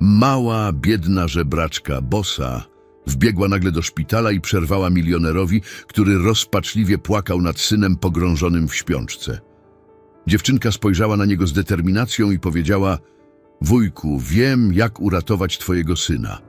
Mała, biedna żebraczka, bosa, wbiegła nagle do szpitala i przerwała milionerowi, który rozpaczliwie płakał nad synem pogrążonym w śpiączce. Dziewczynka spojrzała na niego z determinacją i powiedziała Wujku, wiem, jak uratować twojego syna.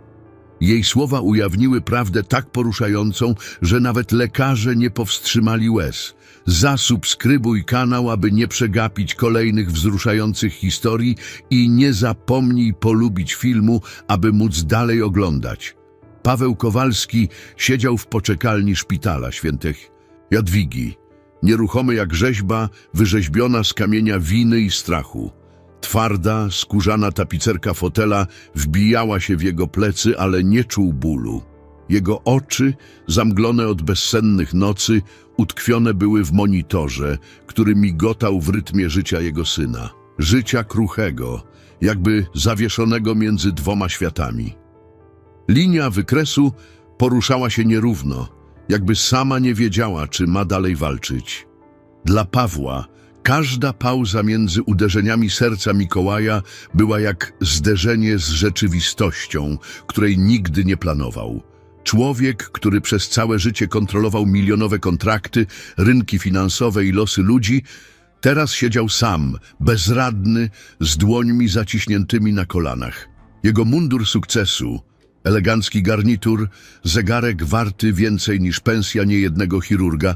Jej słowa ujawniły prawdę tak poruszającą, że nawet lekarze nie powstrzymali łez. Zasubskrybuj kanał, aby nie przegapić kolejnych wzruszających historii i nie zapomnij polubić filmu, aby móc dalej oglądać. Paweł Kowalski siedział w poczekalni szpitala świętych Jadwigi, nieruchomy jak rzeźba, wyrzeźbiona z kamienia winy i strachu. Twarda, skórzana tapicerka fotela wbijała się w jego plecy, ale nie czuł bólu. Jego oczy, zamglone od bezsennych nocy, utkwione były w monitorze, który migotał w rytmie życia jego syna. Życia kruchego, jakby zawieszonego między dwoma światami. Linia wykresu poruszała się nierówno, jakby sama nie wiedziała, czy ma dalej walczyć. Dla Pawła każda pauza między uderzeniami serca Mikołaja była jak zderzenie z rzeczywistością, której nigdy nie planował. Człowiek, który przez całe życie kontrolował milionowe kontrakty, rynki finansowe i losy ludzi, teraz siedział sam, bezradny, z dłońmi zaciśniętymi na kolanach. Jego mundur sukcesu, elegancki garnitur, zegarek warty więcej niż pensja niejednego chirurga,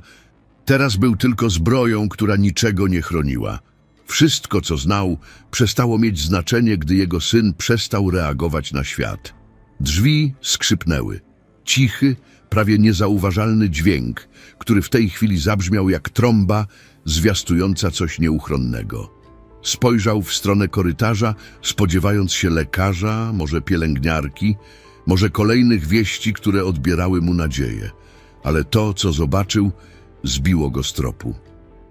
Teraz był tylko zbroją, która niczego nie chroniła. Wszystko, co znał, przestało mieć znaczenie, gdy jego syn przestał reagować na świat. Drzwi skrzypnęły. Cichy, prawie niezauważalny dźwięk, który w tej chwili zabrzmiał jak trąba zwiastująca coś nieuchronnego. Spojrzał w stronę korytarza, spodziewając się lekarza, może pielęgniarki, może kolejnych wieści, które odbierały mu nadzieję. Ale to, co zobaczył, zbiło go z tropu.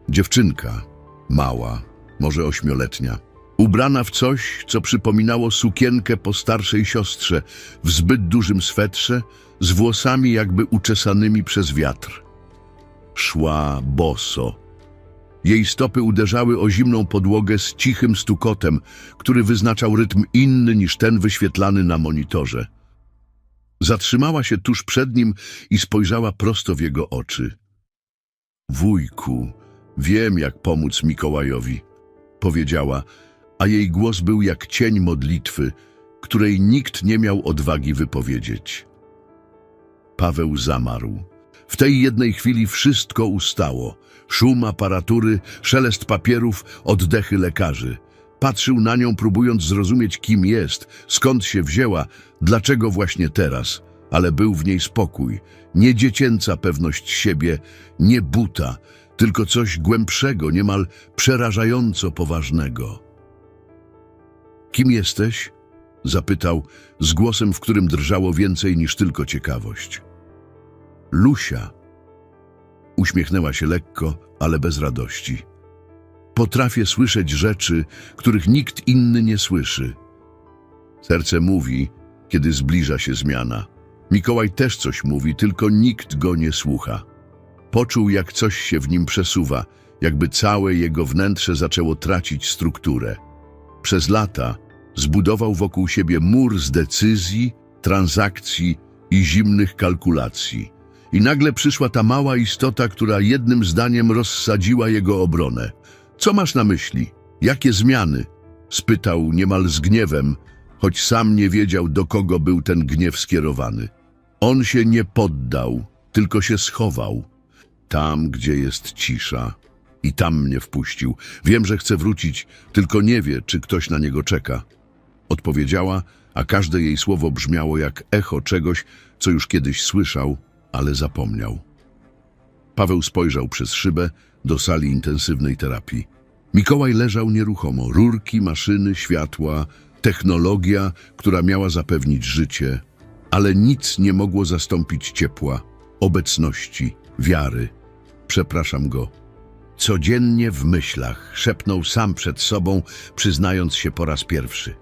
Dziewczynka, mała, może ośmioletnia, ubrana w coś, co przypominało sukienkę po starszej siostrze, w zbyt dużym swetrze, z włosami jakby uczesanymi przez wiatr. Szła boso. Jej stopy uderzały o zimną podłogę z cichym stukotem, który wyznaczał rytm inny niż ten wyświetlany na monitorze. Zatrzymała się tuż przed nim i spojrzała prosto w jego oczy. Wujku, wiem jak pomóc Mikołajowi, powiedziała, a jej głos był jak cień modlitwy, której nikt nie miał odwagi wypowiedzieć. Paweł zamarł. W tej jednej chwili wszystko ustało. Szum aparatury, szelest papierów, oddechy lekarzy. Patrzył na nią, próbując zrozumieć, kim jest, skąd się wzięła, dlaczego właśnie teraz. Ale był w niej spokój, nie dziecięca pewność siebie, nie buta, tylko coś głębszego, niemal przerażająco poważnego. Kim jesteś? Zapytał, z głosem, w którym drżało więcej niż tylko ciekawość. Lusia. Uśmiechnęła się lekko, ale bez radości. Potrafię słyszeć rzeczy, których nikt inny nie słyszy. Serce mówi, kiedy zbliża się zmiana. Mikołaj też coś mówi, tylko nikt go nie słucha. Poczuł, jak coś się w nim przesuwa, jakby całe jego wnętrze zaczęło tracić strukturę. Przez lata zbudował wokół siebie mur z decyzji, transakcji i zimnych kalkulacji. I nagle przyszła ta mała istota, która jednym zdaniem rozsadziła jego obronę. Co masz na myśli? Jakie zmiany? Spytał niemal z gniewem, choć sam nie wiedział, do kogo był ten gniew skierowany. On się nie poddał, tylko się schował. Tam, gdzie jest cisza. I tam mnie wpuścił. Wiem, że chce wrócić, tylko nie wie, czy ktoś na niego czeka. Odpowiedziała, a każde jej słowo brzmiało jak echo czegoś, co już kiedyś słyszał, ale zapomniał. Paweł spojrzał przez szybę do sali intensywnej terapii. Mikołaj leżał nieruchomo. Rurki, maszyny, światła, technologia, która miała zapewnić życie, ale nic nie mogło zastąpić ciepła, obecności, wiary. Przepraszam go. Codziennie w myślach szepnął sam przed sobą, przyznając się po raz pierwszy,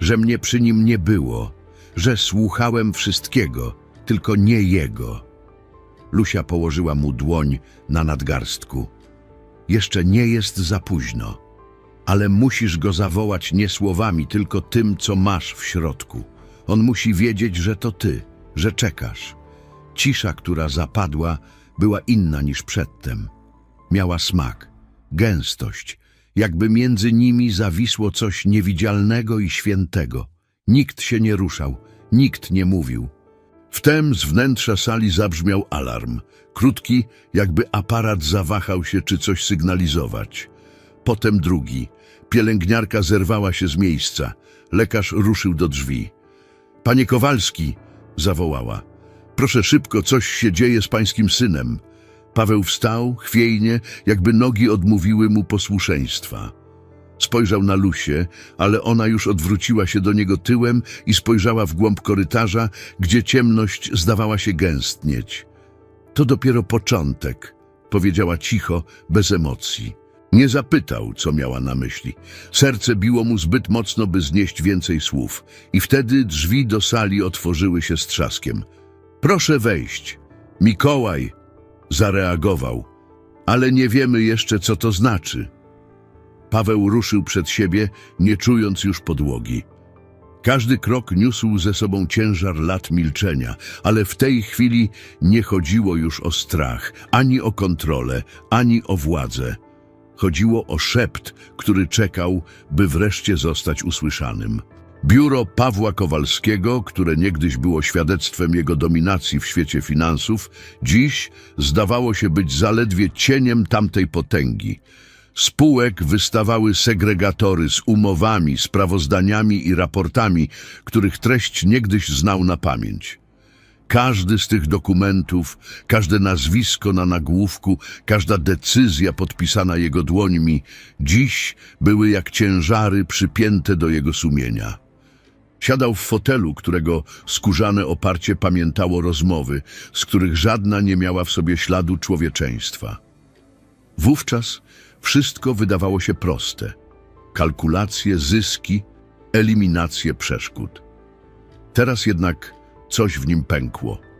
że mnie przy nim nie było, że słuchałem wszystkiego, tylko nie jego. Lusia położyła mu dłoń na nadgarstku. Jeszcze nie jest za późno. ale musisz go zawołać nie słowami, tylko tym, co masz w środku. On musi wiedzieć, że to ty, że czekasz. Cisza, która zapadła, była inna niż przedtem. Miała smak, gęstość, jakby między nimi zawisło coś niewidzialnego i świętego. Nikt się nie ruszał, nikt nie mówił. Wtem z wnętrza sali zabrzmiał alarm. Krótki, jakby aparat zawahał się, czy coś sygnalizować. Potem drugi. Pielęgniarka zerwała się z miejsca. Lekarz ruszył do drzwi. Panie Kowalski, zawołała. Proszę szybko, coś się dzieje z pańskim synem. Paweł wstał, chwiejnie, jakby nogi odmówiły mu posłuszeństwa. Spojrzał na Lusię, ale ona już odwróciła się do niego tyłem i spojrzała w głąb korytarza, gdzie ciemność zdawała się gęstnieć. To dopiero początek, powiedziała cicho, bez emocji. Nie zapytał, co miała na myśli. Serce biło mu zbyt mocno, by znieść więcej słów. I wtedy drzwi do sali otworzyły się z trzaskiem. Proszę wejść. Mikołaj zareagował, ale nie wiemy jeszcze, co to znaczy. Paweł ruszył przed siebie, nie czując już podłogi. Każdy krok niósł ze sobą ciężar lat milczenia, ale w tej chwili nie chodziło już o strach, ani o kontrolę, ani o władzę. Chodziło o szept, który czekał, by wreszcie zostać usłyszanym. Biuro Pawła Kowalskiego, które niegdyś było świadectwem jego dominacji w świecie finansów, dziś zdawało się być zaledwie cieniem tamtej potęgi. Spółek wystawały segregatory z umowami, sprawozdaniami i raportami, których treść niegdyś znał na pamięć. Każdy z tych dokumentów, każde nazwisko na nagłówku, każda decyzja podpisana jego dłońmi, dziś były jak ciężary przypięte do jego sumienia. Siadał w fotelu, którego skórzane oparcie pamiętało rozmowy, z których żadna nie miała w sobie śladu człowieczeństwa. Wówczas wszystko wydawało się proste. Kalkulacje, zyski, eliminacje przeszkód. Teraz jednak coś w nim pękło.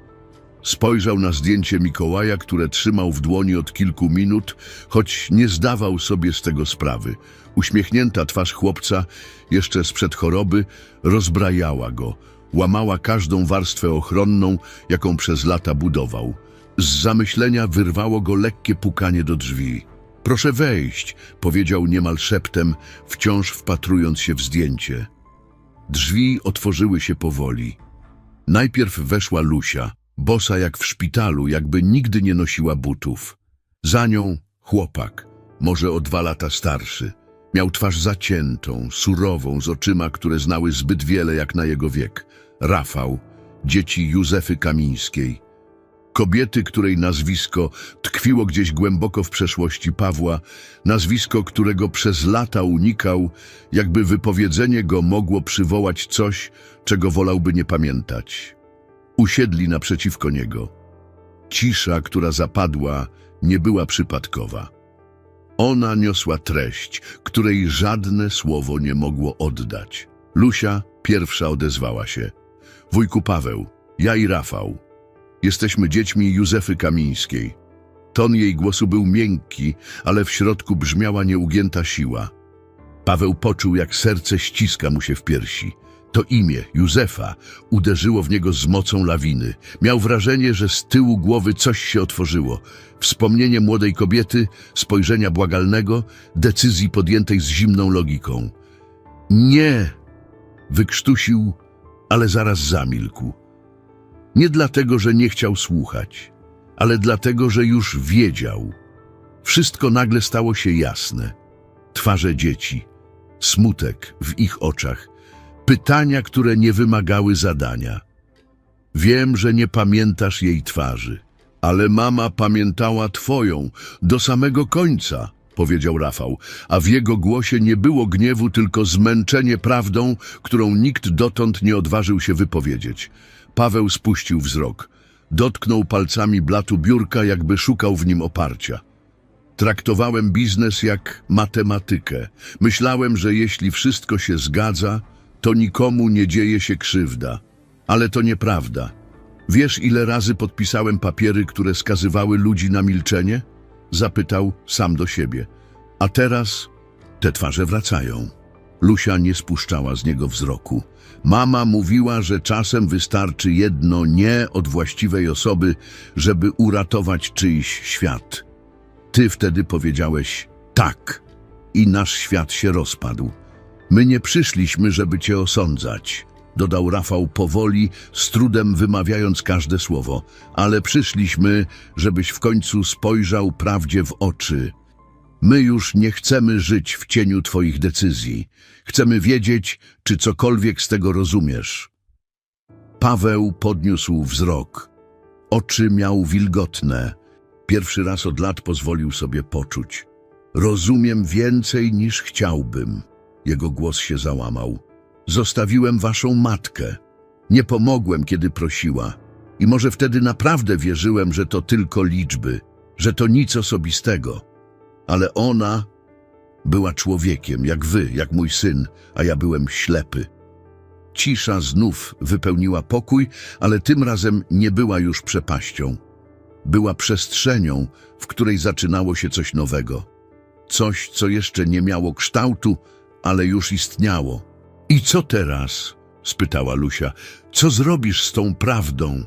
Spojrzał na zdjęcie Mikołaja, które trzymał w dłoni od kilku minut, choć nie zdawał sobie z tego sprawy. Uśmiechnięta twarz chłopca, jeszcze sprzed choroby, rozbrajała go, łamała każdą warstwę ochronną, jaką przez lata budował. Z zamyślenia wyrwało go lekkie pukanie do drzwi. Proszę wejść, powiedział niemal szeptem, wciąż wpatrując się w zdjęcie. Drzwi otworzyły się powoli. Najpierw weszła Lusia, bosa jak w szpitalu, jakby nigdy nie nosiła butów. Za nią chłopak, może o dwa lata starszy. Miał twarz zaciętą, surową, z oczyma, które znały zbyt wiele jak na jego wiek. Rafał, dzieci Józefy Kamińskiej. Kobiety, której nazwisko tkwiło gdzieś głęboko w przeszłości Pawła, nazwisko, którego przez lata unikał, jakby wypowiedzenie go mogło przywołać coś, czego wolałby nie pamiętać. Usiedli naprzeciwko niego. Cisza, która zapadła, nie była przypadkowa. Ona niosła treść, której żadne słowo nie mogło oddać. Lusia pierwsza odezwała się. Wujku Paweł, ja i Rafał. Jesteśmy dziećmi Józefy Kamińskiej. Ton jej głosu był miękki, ale w środku brzmiała nieugięta siła. Paweł poczuł, jak serce ściska mu się w piersi. To imię, Józefa, uderzyło w niego z mocą lawiny. Miał wrażenie, że z tyłu głowy coś się otworzyło. Wspomnienie młodej kobiety, spojrzenia błagalnego, decyzji podjętej z zimną logiką. Nie! Wykrztusił, ale zaraz zamilkł. Nie dlatego, że nie chciał słuchać, ale dlatego, że już wiedział. Wszystko nagle stało się jasne. Twarze dzieci, smutek w ich oczach, pytania, które nie wymagały zadania. Wiem, że nie pamiętasz jej twarzy, ale mama pamiętała twoją do samego końca, powiedział Rafał, a w jego głosie nie było gniewu, tylko zmęczenie prawdą, którą nikt dotąd nie odważył się wypowiedzieć. Paweł spuścił wzrok. Dotknął palcami blatu biurka, jakby szukał w nim oparcia. Traktowałem biznes jak matematykę. Myślałem, że jeśli wszystko się zgadza, to nikomu nie dzieje się krzywda. Ale to nieprawda. Wiesz, ile razy podpisałem papiery, które skazywały ludzi na milczenie? Zapytał sam do siebie. A teraz Te twarze wracają. Lusia nie spuszczała z niego wzroku. Mama mówiła, że czasem wystarczy jedno nie od właściwej osoby, żeby uratować czyjś świat. Ty wtedy powiedziałeś tak i nasz świat się rozpadł. My nie przyszliśmy, żeby cię osądzać, dodał Rafał powoli, z trudem wymawiając każde słowo, ale przyszliśmy, żebyś w końcu spojrzał prawdzie w oczy. My już nie chcemy żyć w cieniu Twoich decyzji. Chcemy wiedzieć, czy cokolwiek z tego rozumiesz. Paweł podniósł wzrok. Oczy miał wilgotne. Pierwszy raz od lat pozwolił sobie poczuć. Rozumiem więcej niż chciałbym. Jego głos się załamał. Zostawiłem waszą matkę. Nie pomogłem, kiedy prosiła. I może wtedy naprawdę wierzyłem, że to tylko liczby, że to nic osobistego. Ale ona była człowiekiem, jak wy, jak mój syn, a ja byłem ślepy. Cisza znów wypełniła pokój, ale tym razem nie była już przepaścią. Była przestrzenią, w której zaczynało się coś nowego. Coś, co jeszcze nie miało kształtu, ale już istniało. I co teraz? spytała Lusia. Co zrobisz z tą prawdą?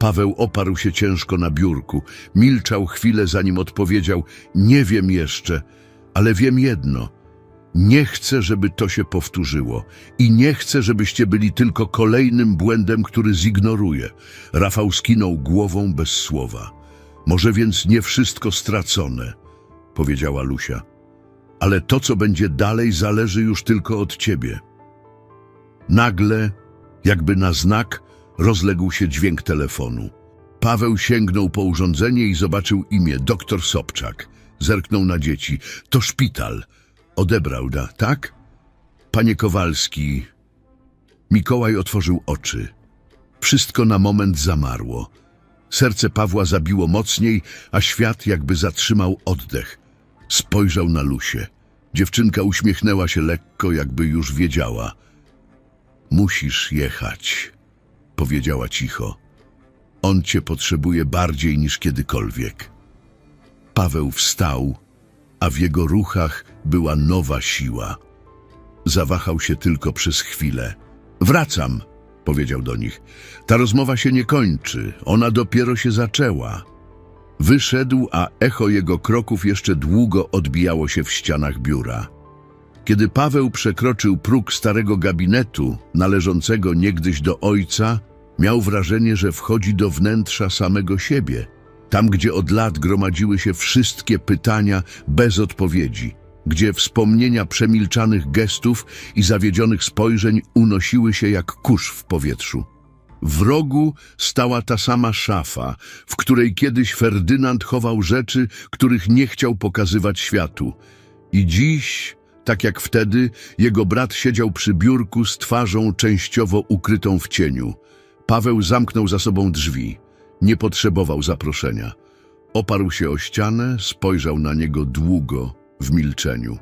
Paweł oparł się ciężko na biurku. Milczał chwilę, zanim odpowiedział: Nie wiem jeszcze, ale wiem jedno. Nie chcę, żeby to się powtórzyło i nie chcę, żebyście byli tylko kolejnym błędem, który zignoruję. Rafał skinął głową bez słowa. Może więc nie wszystko stracone, powiedziała Lusia. Ale to, co będzie dalej, zależy już tylko od ciebie. Nagle, jakby na znak, rozległ się dźwięk telefonu. Paweł sięgnął po urządzenie i zobaczył imię doktor Sobczak. Zerknął na dzieci. To szpital. Odebrał da, tak? Panie Kowalski. Mikołaj otworzył oczy. Wszystko na moment zamarło. Serce Pawła zabiło mocniej, a świat jakby zatrzymał oddech. Spojrzał na Lusię. Dziewczynka uśmiechnęła się lekko, jakby już wiedziała. Musisz jechać, powiedziała cicho. On cię potrzebuje bardziej niż kiedykolwiek. Paweł wstał, a w jego ruchach była nowa siła. Zawahał się tylko przez chwilę. Wracam, powiedział do nich. Ta rozmowa się nie kończy, ona dopiero się zaczęła. Wyszedł, a echo jego kroków jeszcze długo odbijało się w ścianach biura. Kiedy Paweł przekroczył próg starego gabinetu, należącego niegdyś do ojca, miał wrażenie, że wchodzi do wnętrza samego siebie, tam gdzie od lat gromadziły się wszystkie pytania bez odpowiedzi, gdzie wspomnienia przemilczanych gestów i zawiedzionych spojrzeń unosiły się jak kurz w powietrzu. W rogu stała ta sama szafa, w której kiedyś Ferdynand chował rzeczy, których nie chciał pokazywać światu. I dziś, tak jak wtedy, jego brat siedział przy biurku z twarzą częściowo ukrytą w cieniu. Paweł zamknął za sobą drzwi. Nie potrzebował zaproszenia. Oparł się o ścianę, spojrzał na niego długo, w milczeniu.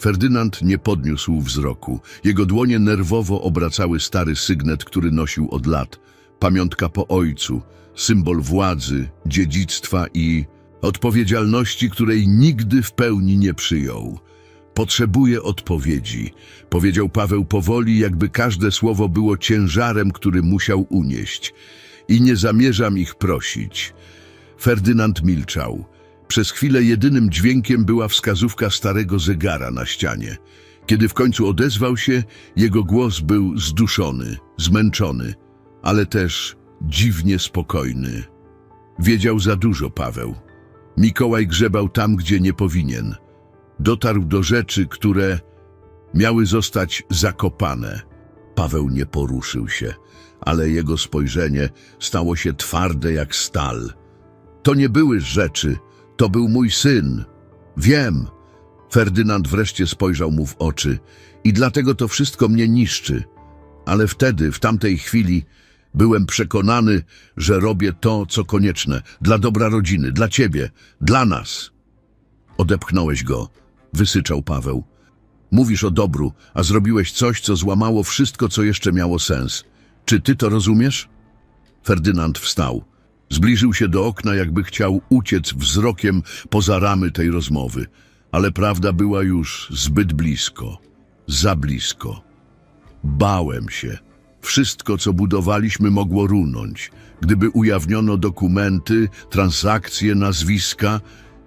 Ferdynand nie podniósł wzroku. Jego dłonie nerwowo obracały stary sygnet, który nosił od lat. Pamiątka po ojcu, symbol władzy, dziedzictwa i odpowiedzialności, której nigdy w pełni nie przyjął. Potrzebuję odpowiedzi, powiedział Paweł powoli, jakby każde słowo było ciężarem, który musiał unieść. I nie zamierzam ich prosić. Ferdynand milczał. Przez chwilę jedynym dźwiękiem była wskazówka starego zegara na ścianie. Kiedy w końcu odezwał się, jego głos był zduszony, zmęczony, ale też dziwnie spokojny. Wiedział za dużo Paweł. Mikołaj grzebał tam, gdzie nie powinien. Dotarł do rzeczy, które miały zostać zakopane. Paweł nie poruszył się, ale jego spojrzenie stało się twarde jak stal. To nie były rzeczy, to był mój syn. Wiem. Ferdynand wreszcie spojrzał mu w oczy i dlatego to wszystko mnie niszczy. Ale wtedy, w tamtej chwili, byłem przekonany, że robię to, co konieczne dla dobra rodziny, dla ciebie, dla nas. Odepchnąłeś go, wysyczał Paweł. Mówisz o dobru, a zrobiłeś coś, co złamało wszystko, co jeszcze miało sens. Czy ty to rozumiesz? Ferdynand wstał. Zbliżył się do okna, jakby chciał uciec wzrokiem poza ramy tej rozmowy, ale prawda była już zbyt blisko, za blisko. Bałem się. Wszystko, co budowaliśmy, mogło runąć. Gdyby ujawniono dokumenty, transakcje, nazwiska,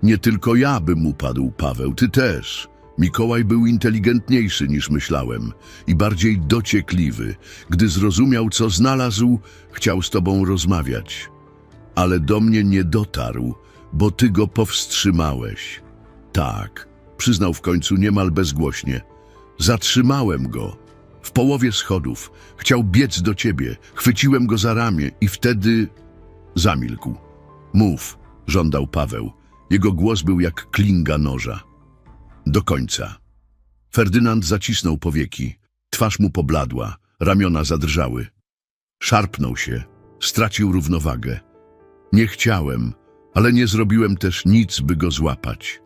nie tylko ja bym upadł, Paweł, ty też. Mikołaj był inteligentniejszy niż myślałem i bardziej dociekliwy. Gdy zrozumiał, co znalazł, chciał z tobą rozmawiać. Ale do mnie nie dotarł, bo ty go powstrzymałeś. Tak, przyznał w końcu niemal bezgłośnie. Zatrzymałem go. W połowie schodów. Chciał biec do ciebie. Chwyciłem go za ramię i wtedy zamilkł. Mów, żądał Paweł. Jego głos był jak klinga noża. Do końca. Ferdynand zacisnął powieki. Twarz mu pobladła, ramiona zadrżały. Szarpnął się, stracił równowagę. Nie chciałem, ale nie zrobiłem też nic, by go złapać.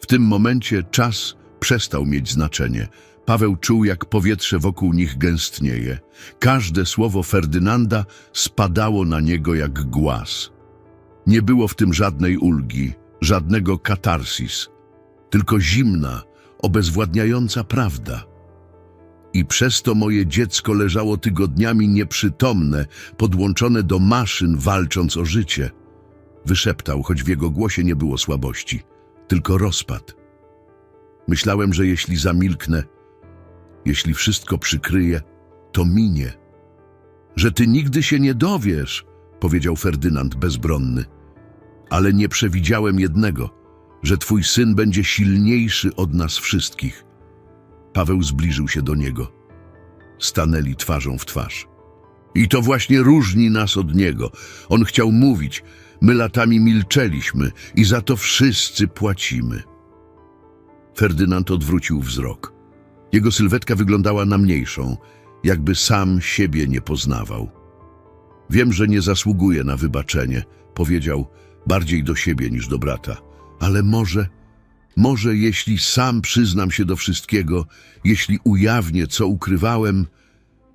W tym momencie czas przestał mieć znaczenie. Paweł czuł, jak powietrze wokół nich gęstnieje. Każde słowo Ferdynanda spadało na niego jak głaz. Nie było w tym żadnej ulgi, żadnego katarsis, tylko zimna, obezwładniająca prawda. I przez to moje dziecko leżało tygodniami nieprzytomne, podłączone do maszyn, walcząc o życie. Wyszeptał, choć w jego głosie nie było słabości, tylko rozpad. Myślałem, że jeśli zamilknę, jeśli wszystko przykryję, to minie. Że ty nigdy się nie dowiesz, powiedział Ferdynand bezbronny. Ale nie przewidziałem jednego, że twój syn będzie silniejszy od nas wszystkich. Paweł zbliżył się do niego. Stanęli twarzą w twarz. I to właśnie różni nas od niego. On chciał mówić, my latami milczeliśmy i za to wszyscy płacimy. Ferdynand odwrócił wzrok. Jego sylwetka wyglądała na mniejszą, jakby sam siebie nie poznawał. Wiem, że nie zasługuję na wybaczenie, powiedział bardziej do siebie niż do brata, ale może, może jeśli sam przyznam się do wszystkiego, jeśli ujawnię, co ukrywałem,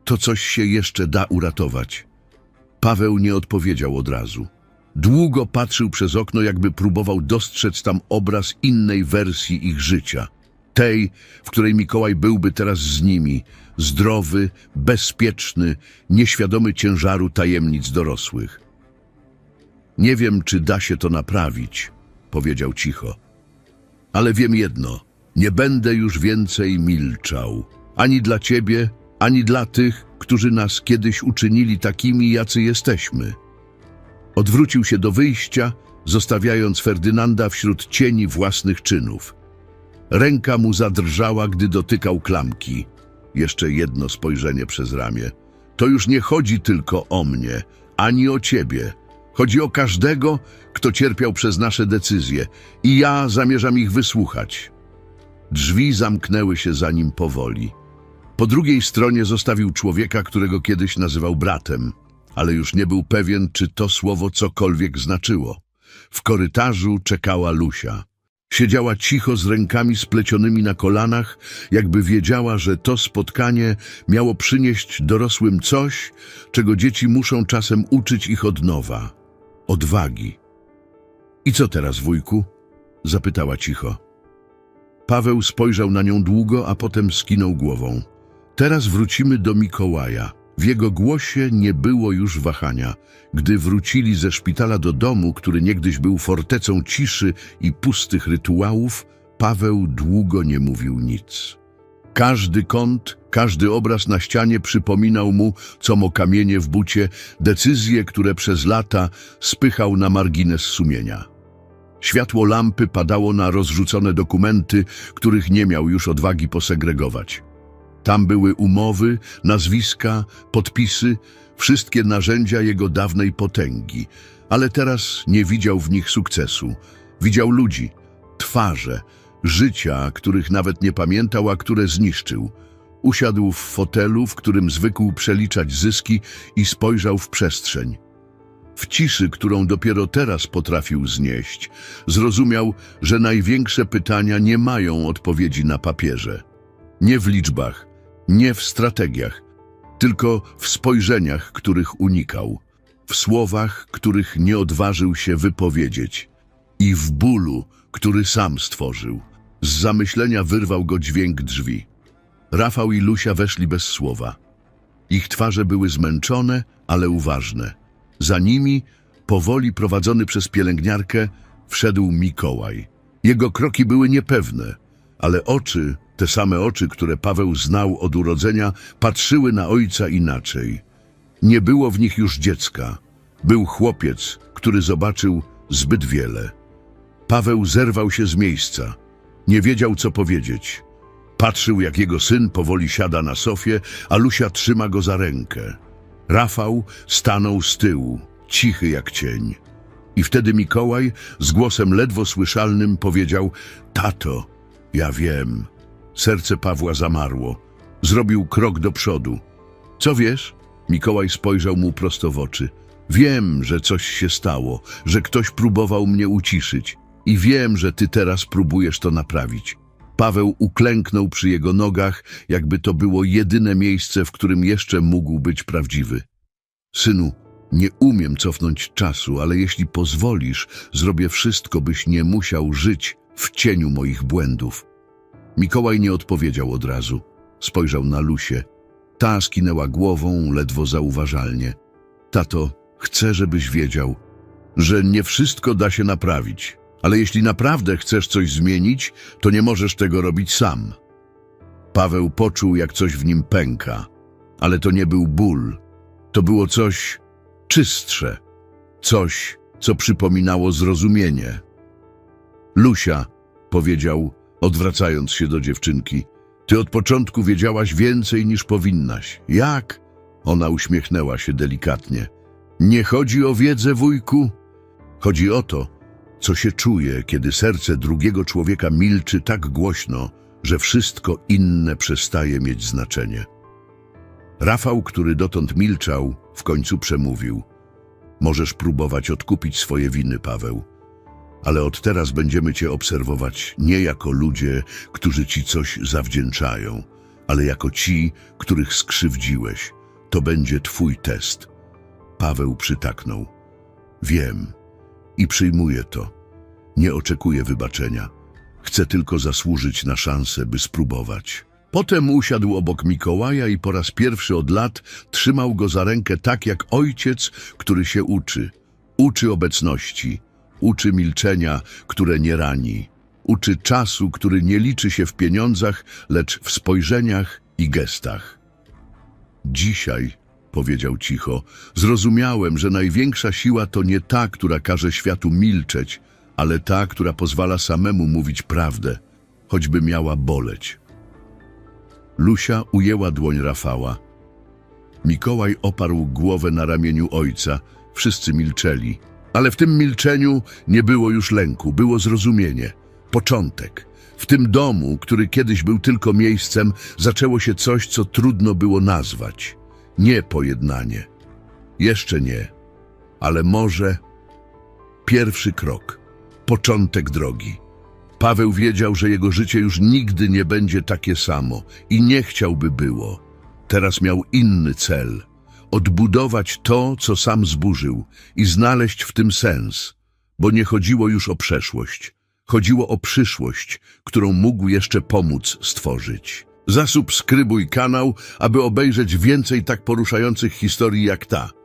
to coś się jeszcze da uratować. Paweł nie odpowiedział od razu. Długo patrzył przez okno, jakby próbował dostrzec tam obraz innej wersji ich życia. Tej, w której Mikołaj byłby teraz z nimi, zdrowy, bezpieczny, nieświadomy ciężaru tajemnic dorosłych. Nie wiem, czy da się to naprawić, powiedział cicho. Ale wiem jedno, nie będę już więcej milczał. Ani dla ciebie, ani dla tych, którzy nas kiedyś uczynili takimi, jacy jesteśmy. Odwrócił się do wyjścia, zostawiając Ferdynanda wśród cieni własnych czynów. Ręka mu zadrżała, gdy dotykał klamki. Jeszcze jedno spojrzenie przez ramię. To już nie chodzi tylko o mnie, ani o ciebie. Chodzi o każdego, kto cierpiał przez nasze decyzje i ja zamierzam ich wysłuchać. Drzwi zamknęły się za nim powoli. Po drugiej stronie zostawił człowieka, którego kiedyś nazywał bratem, ale już nie był pewien, czy to słowo cokolwiek znaczyło. W korytarzu czekała Lusia. Siedziała cicho z rękami splecionymi na kolanach, jakby wiedziała, że to spotkanie miało przynieść dorosłym coś, czego dzieci muszą czasem uczyć ich od nowa odwagi. I co teraz, wujku? zapytała cicho. Paweł spojrzał na nią długo, a potem skinął głową. Teraz wrócimy do Mikołaja. W jego głosie nie było już wahania. Gdy wrócili ze szpitala do domu, który niegdyś był fortecą ciszy i pustych rytuałów, Paweł długo nie mówił nic. Każdy kąt, każdy obraz na ścianie przypominał mu, co mo kamienie w bucie, decyzje, które przez lata spychał na margines sumienia. Światło lampy padało na rozrzucone dokumenty, których nie miał już odwagi posegregować. Tam były umowy, nazwiska, podpisy, wszystkie narzędzia jego dawnej potęgi, ale teraz nie widział w nich sukcesu. Widział ludzi, twarze, życia, których nawet nie pamiętał, a które zniszczył. Usiadł w fotelu, w którym zwykł przeliczać zyski i spojrzał w przestrzeń. W ciszy, którą dopiero teraz potrafił znieść, zrozumiał, że największe pytania nie mają odpowiedzi na papierze. Nie w liczbach, nie w strategiach, tylko w spojrzeniach, których unikał, w słowach, których nie odważył się wypowiedzieć i w bólu, który sam stworzył. Z zamyślenia wyrwał go dźwięk drzwi. Rafał i Lusia weszli bez słowa. Ich twarze były zmęczone, ale uważne. Za nimi, powoli prowadzony przez pielęgniarkę, wszedł Mikołaj. Jego kroki były niepewne, ale oczy, te same oczy, które Paweł znał od urodzenia, patrzyły na ojca inaczej. Nie było w nich już dziecka. Był chłopiec, który zobaczył zbyt wiele. Paweł zerwał się z miejsca. Nie wiedział, co powiedzieć. Patrzył, jak jego syn powoli siada na sofie, a Lusia trzyma go za rękę. Rafał stanął z tyłu, cichy jak cień. I wtedy Mikołaj z głosem ledwo słyszalnym powiedział Tato, ja wiem. Serce Pawła zamarło. Zrobił krok do przodu. Co wiesz? Mikołaj spojrzał mu prosto w oczy. Wiem, że coś się stało, że ktoś próbował mnie uciszyć. I wiem, że ty teraz próbujesz to naprawić. Paweł uklęknął przy jego nogach, jakby to było jedyne miejsce, w którym jeszcze mógł być prawdziwy. Synu, nie umiem cofnąć czasu, ale jeśli pozwolisz, zrobię wszystko, byś nie musiał żyć w cieniu moich błędów. Mikołaj nie odpowiedział od razu. Spojrzał na Lusię. Ta skinęła głową ledwo zauważalnie. Tato, chcę, żebyś wiedział, że nie wszystko da się naprawić, ale jeśli naprawdę chcesz coś zmienić, to nie możesz tego robić sam. Paweł poczuł, jak coś w nim pęka, ale to nie był ból. To było coś czystsze, coś, co przypominało zrozumienie. Lusia, powiedział, odwracając się do dziewczynki, ty od początku wiedziałaś więcej niż powinnaś. Jak? Ona uśmiechnęła się delikatnie. Nie chodzi o wiedzę, wujku. Chodzi o to, co się czuje, kiedy serce drugiego człowieka milczy tak głośno, że wszystko inne przestaje mieć znaczenie. Rafał, który dotąd milczał, w końcu przemówił. Możesz próbować odkupić swoje winy, Paweł. Ale od teraz będziemy cię obserwować nie jako ludzie, którzy ci coś zawdzięczają, ale jako ci, których skrzywdziłeś. To będzie twój test. Paweł przytaknął. Wiem i przyjmuję to. Nie oczekuję wybaczenia. Chcę tylko zasłużyć na szansę, by spróbować. Potem usiadł obok Mikołaja i po raz pierwszy od lat trzymał go za rękę tak jak ojciec, który się uczy. Uczy obecności, uczy milczenia, które nie rani. Uczy czasu, który nie liczy się w pieniądzach, lecz w spojrzeniach i gestach. Dzisiaj, powiedział cicho, zrozumiałem, że największa siła to nie ta, która każe światu milczeć, ale ta, która pozwala samemu mówić prawdę, choćby miała boleć. Lusia ujęła dłoń Rafała. Mikołaj oparł głowę na ramieniu ojca. Wszyscy milczeli. Ale w tym milczeniu nie było już lęku, było zrozumienie. Początek. W tym domu, który kiedyś był tylko miejscem, zaczęło się coś, co trudno było nazwać. Nie pojednanie. Jeszcze nie. Ale może pierwszy krok. Początek drogi. Paweł wiedział, że jego życie już nigdy nie będzie takie samo i nie chciałby było. Teraz miał inny cel. Odbudować to, co sam zburzył i znaleźć w tym sens. Bo nie chodziło już o przeszłość. Chodziło o przyszłość, którą mógł jeszcze pomóc stworzyć. Zasubskrybuj kanał, aby obejrzeć więcej tak poruszających historii jak ta.